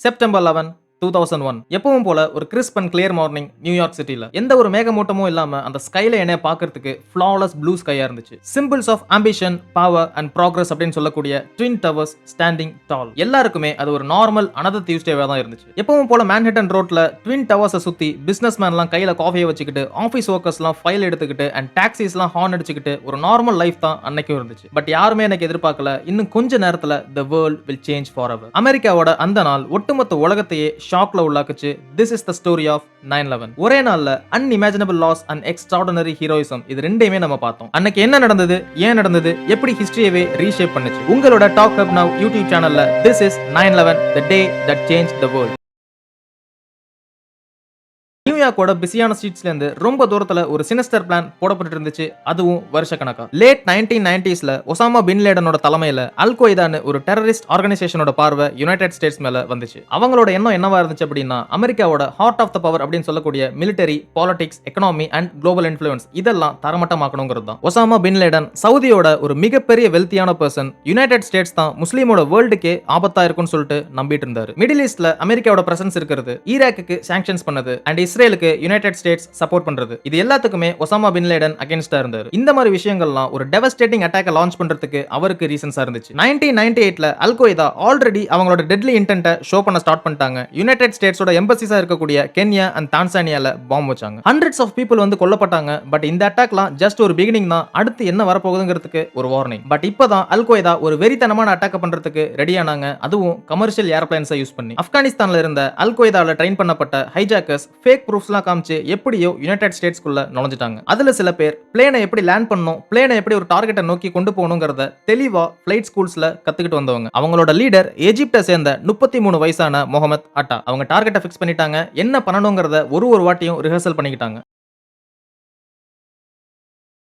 September eleven two thousand one எப்பவும் போல ஒரு crisp and clear morning New York சிட்டியில எந்த ஒரு மேகமூட்டமும் இல்லாம அந்த ஸ்கைல என்ன பார்க்கறதுக்கு ஃபிளாலஸ் ப்ளூ ஸ்கையா இருந்துச்சு. Symbols of ambition power and progress அப்படின்னு சொல்லக்கூடிய ட்வின் டவர்ஸ் ஸ்டாண்டிங் டால் எல்லாருக்குமே அது ஒரு நார்மல் அனத டியூஸ்டேவா தான் இருந்துச்சு. எப்பவும் போல மேன்ஹட்டன் ரோட்ல ட்வின் டவர்ஸை சுத்தி பிசினஸ் மேன்லாம் கையில காஃபியை வச்சுக்கிட்டு ஆஃபீஸ் ஒர்க்கர்ஸ்லாம் ஃபைல் எடுத்துக்கிட்டு அண்ட் டாக்ஸிஸ்லாம் ஹார்ன் அடிச்சுக்கிட்டு ஒரு நார்மல் லைஃப் தான் அன்னைக்கும் இருந்துச்சு. பட் யாருமே எனக்கு எதிர்பார்க்கல இன்னும் கொஞ்ச நேரத்துல the world will change for our அமெரிக்காவோட அந்த நாள் ஒட்டுமொத்த உலகத்தையே ஷாக்ல உள்ளாக்குச்சு. This is the story of nine eleven ஒரே நாள்ல unimaginable loss and extraordinary heroism இது ரெண்டையுமே நம்ம பார்த்தோம். அன்னைக்கு என்ன நடந்தது? ஏன் நடந்தது? எப்படி ஹிஸ்டரியவே ரீஷேப் பண்ணுச்சு? உங்களோட டாக் அப் நவ் யூடியூப் சேனல்ல this is nine eleven the day that change the world நியூயார்க்கோட பிஸியான ஸ்ட்ரீட்ஸ்லேருந்து ரொம்ப தூரத்துல ஒரு சினிஸ்டர் பிளான் போடப்பட்டு இருந்துச்சு அதுவும் வருஷ கணக்கா. லேட் நைன்டீன் நைன்டிஸ்ல ஒசாமா பின் லேடனோட தலைமையில அல் கொய்தான்னு ஒரு டெரரிஸ்ட் ஆர்கனைசேஷனோட பார்வை யுனைடெட் ஸ்டேட்ஸ் மேல வந்துச்சு. அவங்களோட எண்ணம் என்னவா இருந்துச்சு அப்படின்னா அமெரிக்காவோட ஹார்ட் ஆஃப் த பவர் அப்படின்னு சொல்லக்கூடிய military politics economy and global influence இதெல்லாம் தரமட்டமாக்கணுங்கிறது தான் ஒசாமா பின் லேடன் சவுதியோட ஒரு மிகப்பெரிய வெல்த்தியான பர்சன் யுனைடெட் ஸ்டேட்ஸ் தான் முஸ்லீமோட வேர்ல்டுக்கே ஆபத்தா இருக்கும்னு சொல்லிட்டு நம்பிட்டு இருந்தாரு. மிடில் ஈஸ்ட்ல அமெரிக்காவோட பிரசன்ஸ் இருக்கிறது ஈராக்குக்கு சாங்ஷன்ஸ் பண்ணது அண்ட் இஸ்ரேலுக்கு யுனைடெட் ஸ்டேட்ஸ் சப்போர்ட் பண்றது. இது எல்லாத்துக்குமே ஒசாமா பின் லேடன் அகேன்ஸ்டா இருந்தார். இந்த மாதிரி விஷயங்கள்லாம் ஒரு டெவஸ்டேட்டிங் அட்டாக லான்ச் பண்றதுக்கு அவருக்கு ரீசன்ஸா இருந்துச்சு. நைன்டீன் நைன்டி எயிட்ல அல்கொய்தா ஆல்ரெடி அவங்களோட டெட்லி இன்டென்ட்டை ஷோ பண்ண ஸ்டார்ட் பண்ணிட்டாங்க. யுனைடெட் ஸ்டேட்ஸோட எம்பசிஸா இருக்கக்கூடிய கென்யா அண்ட் தான்சானியால பாம்பு வச்சாங்க. ஹண்ட்ரட்ஸ் ஆஃப் பீப்புள் வந்து கொல்லப்பட்டாங்க. பட் இந்த அட்டாக்லாம் ஜஸ்ட் ஒரு பிகினிங் தான். அடுத்து என்ன வரப்போகுதுங்கிறதுக்கு ஒரு வார்னிங் பட் இப்பதான் அல்கொய்தா ஒரு வெறித்தனமான அட்டாக் பண்றதுக்கு ரெடி ஆனாங்க. அதுவும் கமர்ஷியல் ஏர்பிளைன்ஸை யூஸ் பண்ணி. ஆப்கானிஸ்தான்ல இருந்த அல்கொய்தால ட்ரெயின் பண்ணப்பட்ட ஹைஜாக்கர்ஸ் ஃபேக் ப்ரூஃப்ஸ்லாம் காமிச்சு எப்படியோ யுனைடெட் ஸ்டேட்ஸ்குள்ள நுழைஞ்சிட்டாங்க. அதுல சில பேர் பிளேனை எப்படி லேண்ட் பண்ணும் பிளேனை எப்படி ஒரு டார்கெட்டை நோக்கி கொண்டு போகணுங்கிறத தெளிவா ஃபிளைட் ஸ்கூல்ஸ்ல கத்துக்கிட்டு வந்தவங்க. அவங்களோட லீடர் எஜிப்டை சேர்ந்த முப்பத்தி மூணு வயசான முகமது அட்டா. அவங்க டார்கெட்டை ஃபிக்ஸ் பண்ணிட்டாங்க. என்ன பண்ணணுங்கிறத ஒரு ஒரு வாட்டியும் ரிஹர்சல் பண்ணிக்கிட்டாங்க.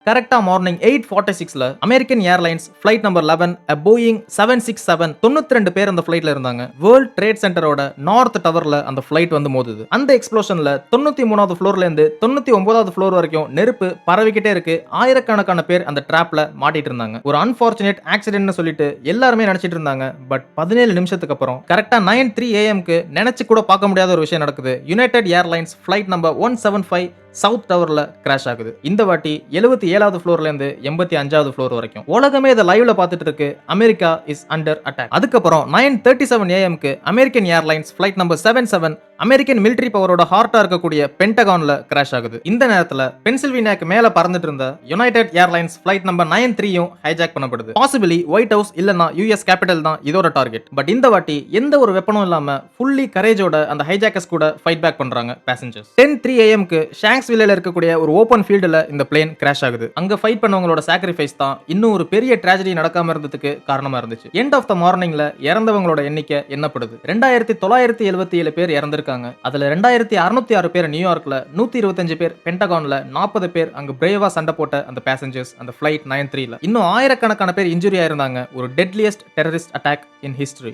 கரெக்டாக மார்னிங் எயிட் ஃபார்ட்டி சிக்ஸில் American Airlines flight number eleven Boeing seven six seven தொண்ணூத்தி ரெண்டு பேர் அந்த ஃப்ளைட்டில் இருந்தாங்க. வேர்ல்ட் ட்ரேட் சென்டரோட நார்த் டவரில் அந்த ஃப்ளைட் வந்து மோதுது. அந்த எக்ஸ்ப்ளோஷனில் தொண்ணூற்றி மூணாவது ஃப்ளோர்லேருந்து தொண்ணூற்றி ஒன்பதாவது ஃப்ளோர் வரைக்கும் நெருப்பு பரவிக்கிட்டே இருக்கு. ஆயிரக்கணக்கான பேர் அந்த ட்ராப்ல மாட்டிட்டு இருந்தாங்க. ஒரு அன்பார்ச்சுனேட் ஆக்சிடென்ட்னு சொல்லிட்டு எல்லாருமே நினச்சிட்டு இருந்தாங்க. பட் பதினேழு நிமிஷத்துக்கு அப்புறம் கரெக்டாக நைன் த்ரீ ஏஎம்க்கு நினச்சி கூட பார்க்க முடியாத ஒரு விஷயம் நடக்குது. United Airlines flight number one seven five south டவர்ல crash ஆகுது. இந்த வாட்டி எழுபத்தி ஏழாவது ஃப்ளோர்ல இருந்து எண்பத்தி அஞ்சாவது ஃப்ளோர் வரைக்கும். உலகமே இதை லைவ்ல பார்த்துட்டு இருக்கு அமெரிக்கா இஸ் அண்டர் அட்டாக் அதுக்கப்புறம் nine thirty seven ஏஎம்க்கு American Airlines flight number seven seven American military பவரோட ஹார்ட்டா இருக்கக்கூடிய பென்டகான்ல கிராஷ் ஆகுது. இந்த நேரத்துல பென்சில்வேனியாக்கு மேல பறந்துட்டு இருந்த United Airlines flight number nine த்ரீயும் ஹைஜாக் பண்ணப்படுது. பாசிபிளி ஒயிட் ஹவுஸ் இல்லனா யூஎஸ் கேபிட்டல் தான் இதோட டார்கெட் பட் இந்த வாட்டி எந்த ஒரு வெப்பனும் இல்லாம ஃபுல்லி கரேஜோட அந்த ஹைஜாக்கர்ஸ் கூட ஃபைட் பேக் பண்றாங்க பேசஞ்சர்ஸ் டென் த்ரீ ஏஎம்க்கு ஷாங்ஸ் வில்லில் இருக்கக்கூடிய ஒரு ஓப்பன் ஃபீல்டில் இந்த பிளேன் கிராஷ் ஆகுது. அங்கே ஃபைட் பண்ணவங்களோட சாக்ரிஃபைஸ் தான் இன்னும் ஒரு பெரிய ட்ராஜடி நடக்காம இருந்ததுக்கு காரணமா இருந்துச்சு. எண்ட் ஆஃப் த மார்னிங்ல இறந்தவங்களோட எண்ணிக்கை எண்ணப்படுது ரெண்டாயிரத்தி தொள்ளாயிரத்தி எழுபத்தி ஏழு பேர் இறந்திருக்காங்க. அதுல ரெண்டாயிரத்தி அறுநூத்தி ஆறு பேர் நியூயார்க்ல நூத்தி இருபத்தஞ்சு பேர் பென்டகான்ல நாற்பது பேர் அங்க பிரேவா சண்டை போட்ட அந்த பேசஞ்சர்ஸ் அந்த ஃபிளைட் நைன் த்ரீல இன்னும் ஆயிரக்கணக்கான பேர் இன்ஜுரி ஆயிருந்தாங்க. ஒரு deadliest terrorist attack in history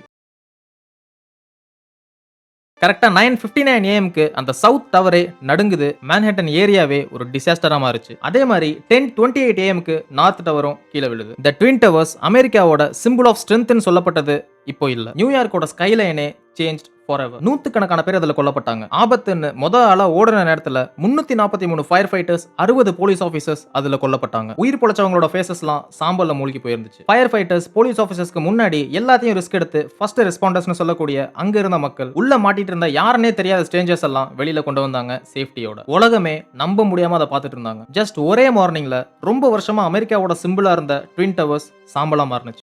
கரெக்டாக நைன் ஃபிஃப்டி நைன் ஏஎம்க்கு அந்த சவுத் டவரே நடுங்குது. மேன்ஹட்டன் ஏரியாவே ஒரு டிசாஸ்டராக மாறுச்சு. அதே மாதிரி டென் டுவெண்ட்டி எயிட் ஏஎம்க்கு நார்த் டவரும் கீழே விழுது. த ட்வின் டவர்ஸ் அமெரிக்காவோட சிம்பிள் ஆஃப் ஸ்ட்ரென்த்னு சொல்லப்பட்டது இப்போ இல்ல. நியூயார்க்கோட ஸ்கைலைனே சேஞ்ச் ஃபார் நூத்துக்கணக்கான பேர் அதில் கொல்லப்பட்டாங்க. ஆபத்துன்னு முத ஆளா ஓடுன நேரத்தில் முன்னூத்தி நாற்பத்தி மூணு ஃபயர் ஃபைட்டர்ஸ் அறுபது போலீஸ் ஆஃபீஸர்ஸ் அதில் கொல்லப்பட்டாங்க. உயிர் பொழைச்சவங்களோட ஃபேஸஸ்லாம் சாம்பல்ல மூழ்கி போயிருந்துச்சு. ஃபயர் ஃபைட்டர்ஸ் போலீஸ் ஆஃபீஸர்ஸ்க்கு முன்னாடி எல்லாத்தையும் ரிஸ்க் எடுத்து ஃபர்ஸ்ட் ரெஸ்பாண்டர்ஸ்னு சொல்லக்கூடிய அங்க இருந்த மக்கள் உள்ள மாட்டிட்டு இருந்த யாருன்னே தெரியாத ஸ்ட்ரேஞ்சர்ஸ் எல்லாம் வெளியில கொண்டு வந்தாங்க சேஃப்டியோட உலகமே நம்ப முடியாம அதை பார்த்துட்டு இருந்தாங்க. ஜஸ்ட் ஒரே மார்னிங்ல ரொம்ப வருஷமா அமெரிக்காவோட சிம்பிளா இருந்த ட்வின் டவர்ஸ் சாம்பலா மாறினுச்சு.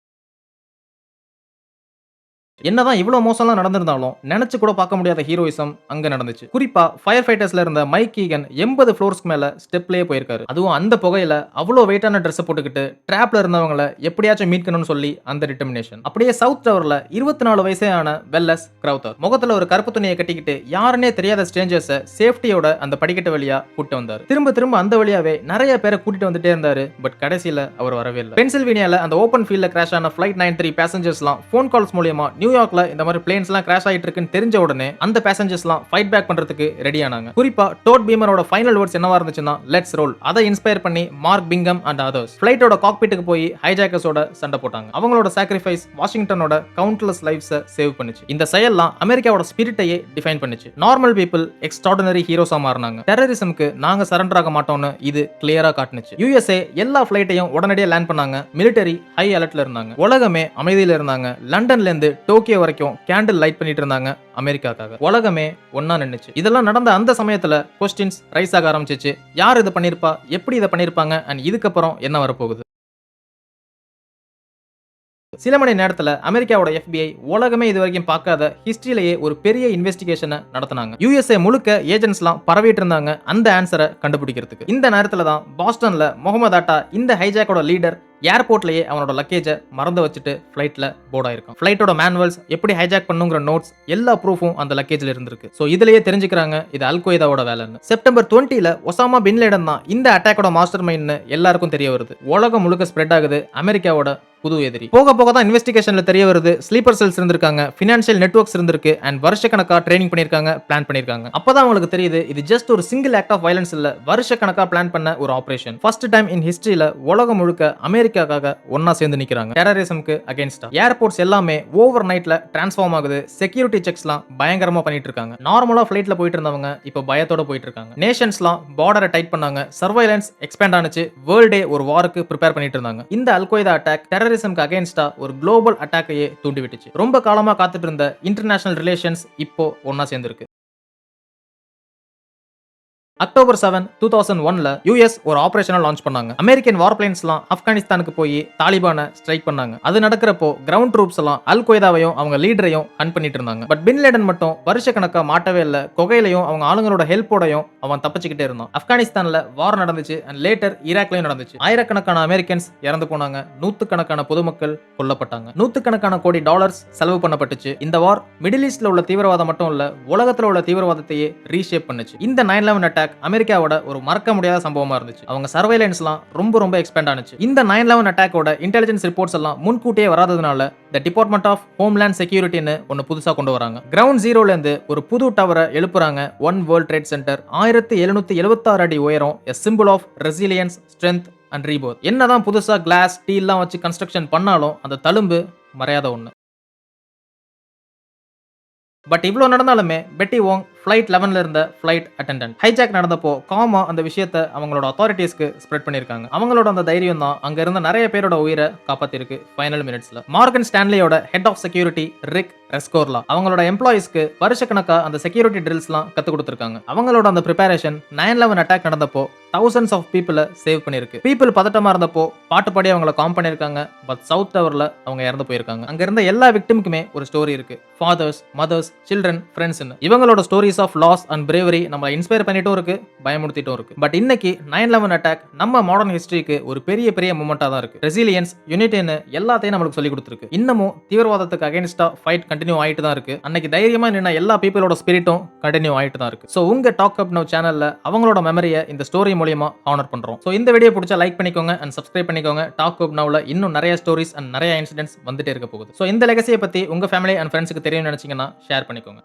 என்னதான் இவ்வளவு மோசம்லாம் நடந்திருந்தாலும் நினைச்சு கூட பார்க்க முடியாத ஹீரோயிசம் அங்க நடந்துச்சு. குறிப்பா ஃபயர் ஃபைட்டர்ஸ்ல இருந்த மைக் ஈகன் எண்பது ஃப்ளோர்ஸ்க்கு மேல ஸ்டெப்லயே போயிருக்காரு. அதுவும் அந்த புகையில அவ்வளோ வெயிட்டான ட்ரெஸ் போட்டுக்கிட்டு ட்ராப்ல இருந்தவங்கள எப்படியாச்சும் மீட்கணும்னு சொல்லி அந்த டிட்டர்மினேஷன் அப்படியே சவுத் டவர்ல இருபத்தி நாலு வயசே ஆன வெல்லஸ் கிரௌத்தர் முகத்துல ஒரு கருப்பு துணியை கட்டிக்கிட்டு யாருன்னே தெரியாத ஸ்ட்ரேஞ்சர்ஸை சேஃப்டியோட அந்த படிக்கட்டு வழியா கூட்டு வந்தார். திரும்ப திரும்ப அந்த வழியாவே நிறைய பேரை கூட்டிட்டு வந்துட்டே இருந்தாரு பட் கடைசியில அவர் வரவே இல்லை. பென்சில்வேனியால அந்த ஓப்பன் ஃபீல்ட்ல கிராஷ் ஆன ஃபிளைட் நைன் த்ரீ பேசஞ்சர்ஸ்லாம் ஃபோன் கால்ஸ் மூலியமா நியூ நியூயார்க்ல இந்த மாதிரி பிளேன்ஸ்லாம் கிராஷ் ஆகிட்டு இருக்குன்னு தெரிஞ்ச உடனே அந்த பேசஞ்சர்ஸ்லாம் ஃபைட் பேக் பண்றதுக்கு ரெடி ஆனாங்க. குறிப்பா டோட் பீமரோட ஃபைனல் வேர்ட்ஸ் என்னவா இருந்துச்சுன்னா லெட்ஸ் ரோல் அதை இன்ஸ்பயர் பண்ணி மார்க் பிங்கம் அண்ட் அதர்ஸ் ஃபிளைட்டோட காக்பீட்டுக்கு போய் ஹைஜாக்கர்ஸோட சண்டை போட்டாங்க. அவங்களோட சாக்ரிஃபைஸ் வாஷிங்டனோட கவுண்ட்லெஸ் லைஃப்ஸை சேவ் பண்ணுச்சு. இந்த செயல்லாம் அமெரிக்காவோட ஸ்பிரிட்டையே டிஃபைன் பண்ணுச்சு. நார்மல் பீப்புள் எக்ஸ்ட்ராடனரி ஹீரோஸா மாறினாங்க. டெரரிசம்க்கு நாங்க சரண்டர் ஆக மாட்டோம்னு இது கிளியரா காட்டுனுச்சு. யூஎஸ்ஏ எல்லா ஃபிளைட்டையும் உடனடியாக லேண்ட் பண்ணாங்க. மிலிட்டரி ஹை அலர்ட்ல இருந்தாங்க. உலகமே அமைதியில் இருந்தாங்க. லண்டன்ல இருந்து டோக்கியோ வரைக்கும் கேண்டில் லைட் பண்ணிட்டு இருந்தாங்க அமெரிக்காக்காக. உலகமே ஒன்னா நின்றுச்சு இதெல்லாம் நடந்த அந்த சமயத்துல கொஸ்டின்ஸ் ரைஸ் ஆக ஆரம்பிச்சிச்சு. யார் இதை பண்ணிருப்பா? எப்படி இதை பண்ணிருப்பாங்க? அண்ட் இதுக்கப்புறம் என்ன வரப்போகுது? சில மணி நேரத்தில் அமெரிக்காவோட எஃபிஐ உலகமே இது வரைக்கும் பார்க்காத ஹிஸ்ட்ரியிலேயே ஒரு பெரிய இன்வெஸ்டிகேஷனை நடத்தினாங்க. யூஎஸ்ஏ முழுக்க ஏஜென்ட்ஸ்லாம் பரவிட்டு இருந்தாங்க அந்த ஆன்சரை கண்டுபிடிக்கிறதுக்கு. இந்த நேரத்தில் தான் பாஸ்டன்ல முகமது அட்டா இந்த ஹைஜாக்கோட லீடர் ஏர்போர்ட்லயே அவனோட லக்கேஜை மறந்து வச்சுட்டு ஃப்ளைட்ல போர்ட் ஆயிருக்கும் ஃப்ளைட்டோட மேனுவல்ஸ் எப்படி ஹைஜாக் பண்ணுங்கிற நோட்ஸ் எல்லா ப்ரூஃபும் அந்த லக்கேஜ்ல இருந்திருக்கு. ஸோ இதுலயே தெரிஞ்சுக்கிறாங்க இது அல்கொய்தாவோட வேலைன்னு. செப்டம்பர் டுவெண்ட்டில ஒசாமா பின்லேடன் தான் இந்த அட்டாக்கோட மாஸ்டர் மைண்ட்னு எல்லாருக்கும் தெரிய வருது. உலகம் முழுக்க ஸ்ப்ரெட் ஆகுது அமெரிக்காவோட புது எதிரி. போக போக தான் இன்வெஸ்டிகேஷன்ல தெரிய வருது ஸ்லீப்பர் செல்ஸ் இருந்திருக்காங்க ஃபினான்ஷியல் நெட்வொர்க்ஸ் இருந்திருக்கு அண்ட் வருஷக்கணக்கா ட்ரைனிங் பண்ணிருக்காங்க பிளான் பண்ணிருக்காங்க அப்பதான் உங்களுக்கு தெரியுது இது ஜஸ்ட் ஒரு சிங்கிள் ஆக்ட் ஆஃப் வயலன்ஸ் இல்ல வருஷக்கணக்கா பிளான் பண்ண ஒரு ஆபரேஷன் ஃபர்ஸ்ட் டைம் இன் ஹிஸ்டரியில உலகம் முழுக்க அமெரிக்க அமெரிக்காக்காக ஒன்னா சேர்ந்து நிக்கிறாங்க. டெரரிசம்க்கு அகேன்ஸ்டா ஏர்போர்ட்ஸ் எல்லாமே ஓவர் நைட்ல டிரான்ஸ்ஃபார்ம் ஆகுது. செக்யூரிட்டி செக்ஸ்லாம் பயங்கரமா பண்ணிட்டு இருக்காங்க நார்மலா ஃபிளைட்ல போயிட்டு இருந்தவங்க இப்போ பயத்தோட போயிட்டு இருக்காங்க நேஷன்ஸ்லாம் பார்டரை டைட் பண்ணாங்க. சர்வைலன்ஸ் எக்ஸ்பேண்ட் ஆனிச்சு. வேர்ல்டே ஒரு வாருக்கு ப்ரிப்பேர் பண்ணிட்டு இருந்தாங்க இந்த அல்கொய்தா அட்டாக் டெரரிசம்க்கு அகேன்ஸ்டா ஒரு குளோபல் அட்டாக்கையே தூண்டி விட்டுச்சு ரொம்ப காலமா காத்துட்டு இருந்த இன்டர்நேஷனல் ரிலேஷன்ஸ் இப்போ ஒன்னா சேர்ந்துருக்கு. அக்டோபர் செவன் டூ தௌசண்ட் ஒன்ல யூஎஸ் ஒரு ஆபரேஷனை லான்ச் பண்ணாங்க. அமெரிக்கன் வார் பிளேன்ஸ்லாம் ஆப்கானிஸ்தானுக்கு போய் தாலிபானை ஸ்ட்ரைக் பண்ணாங்க. அது நடக்கிறப்போ கிரவுண்ட் ட்ரூப்ஸ் எல்லாம் அல் கொய்தாவையும் அவங்க லீடரையும் ஹன் பண்ணிட்டு இருந்தாங்க. பட் பின் லேடன் மட்டும் வருஷக்கணக்கா மாட்டவே இல்ல. கொகையிலையும் அவங்க ஆளுங்களோட ஹெல்ப்போடையும் அவன் தப்பிச்சுக்கிட்டே இருந்தான். ஆப்கானிஸ்தான்ல வார் நடந்துச்சு அண்ட் லேட்டர் ஈராக்லயும் நடந்துச்சு. ஆயிரக்கணக்கான அமெரிக்கன்ஸ் இறந்து போனாங்க. நூத்துக்கணக்கான பொதுமக்கள் கொல்லப்பட்டாங்க. நூத்துக்கணக்கான கோடி டாலர்ஸ் செலவு பண்ணப்பட்டுச்சு. இந்த வார் மிடில் ஈஸ்ட்ல உள்ள தீவிரவாதம் மட்டும் இல்ல உலகத்துல உள்ள தீவிரவாதத்தையே ரீஷேப் பண்ணுச்சு. இந்த நைன் லெவன் அட்டாக் அமெரிக்காவோட ஒரு மறக்க முடியாத சம்பவமா இருந்துச்சு. அவங்க சர்வைலன்ஸ்லாம் ரொம்ப ரொம்ப எக்ஸ்பேண்ட் ஆனிச்சு. இந்த நைன் லெவன் அட்டாக்கோட இன்டெலிஜென்ஸ் ரிப்போர்ட்ஸ் எல்லாம் முன்கூட்டியே வராததுனால த டிபார்ட்மெண்ட் ஆஃப் ஹோம்லேண்ட் செக்யூரிட்டின்னு ஒன்று புதுசாக கொண்டு வராங்க. கிரவுண்ட் ஜீரோல இருந்து ஒரு புது டவரை எழுப்புறாங்க ஒன் வேர்ல்ட் ட்ரேட் சென்டர் ஆயிரத்தி எழுநூத்தி எழுபத்தாறு அடி உயரம் a symbol of resilience strength and rebirth என்னதான் புதுசா கிளாஸ் ஸ்டீல்லாம் வச்சு கன்ஸ்ட்ரக்ஷன் பண்ணாலும் அந்த தழும்பு மறையாத ஒன்று பட் இவ்வளோ நடந்தாலுமே பெட்டி ஓங் ஃப்ளைட் லெவனில் இருந்த ஃப்ளைட் அட்டெண்டன்ட் ஹைஜாக் நடந்தப்போ காமா அந்த விஷயத்தை அவங்களோட அத்தாரிட்டிஸ்க்கு ஸ்ப்ரெட் பண்ணியிருக்காங்க. அவங்களோட அந்த தைரியம் தான் அங்கே இருந்த நிறைய பேரோட உயிரை காப்பாத்திருக்கு ஃபைனல் மினிட்ஸில் Morgan ஸ்டான்லியோட head of security Rick Rescorla அவங்களோட எம்ப்ளாயிஸ்க்கு வருஷக்கணக்காக அந்த செக்யூரிட்டி ட்ரில்ஸ்லாம் கற்றுக் கொடுத்துருக்காங்க. அவங்களோட அந்த ப்ரிப்பரேஷன் நைன் லெவன் அட்டாக் நடந்தப்போ தௌசண்ட்ஸ் ஆஃப் பீப்புளை சேவ் பண்ணியிருக்கு. பீப்புள் பதட்டமாக இருந்தப்போ பாட்டு பாடி அவங்கள காம் பண்ணியிருக்காங்க பட் சவுத் டவரில் அவங்க இறந்து போயிருக்காங்க. அங்கே இருந்த எல்லா விக்டிமுக்குமே ஒரு ஸ்டோரி இருக்கு. ஃபாதர்ஸ் மதர்ஸ் சில்ட்ரன் ஃப்ரெண்ட்ஸ்னு இவங்களோட story stories of loss and bravery நம்ம இன்ஸ்பயர் பண்ணிட்டும் இருக்கு பயமுடுத்திட்டும் இருக்கு. பட் இன்னைக்கு நைன் லெவன் அட்டாக் நம்ம மாடர்ன் ஹிஸ்டரிக்கு ஒரு பெரிய பெரிய மூமெண்டா தான் இருக்கு. ரெசிலியன்ஸ் யூனிட்டின்னு எல்லாத்தையும் நம்மளுக்கு சொல்லி கொடுத்துருக்கு. இன்னமும் தீவிரவாதத்துக்கு அகைன்ஸ்டா ஃபைட் கண்டினியூ ஆயிட்டு தான் இருக்கு. அன்னைக்கு தைரியமா நின்ன எல்லா பீப்பிளோட ஸ்பிரிட்டும் கண்டினியூ ஆயிட்டு தான் இருக்கு. ஸோ உங்க டாக் அப் நோ சேனல்ல அவங்களோட மெமரியை இந்த ஸ்டோரி மூலியமா ஆனர் பண்றோம். ஸோ இந்த வீடியோ பிடிச்சா லைக் பண்ணிக்கோங்க அண்ட் சப்ஸ்கிரைப் பண்ணிக்கோங்க. டாக் அப் நோவில் இன்னும் நிறைய ஸ்டோரிஸ் அண்ட் நிறைய இன்சிடென்ட்ஸ் வந்துட்டே இருக்க போகுது. ஸோ இந்த லெகசியை பத்தி உங்க ஃபேமிலி அண்ட் ஃப்ரெண்ட்ஸுக்கு தெரியும் நினைச்சிங்கன்னா ஷேர் பண்ணிக்கோங்க.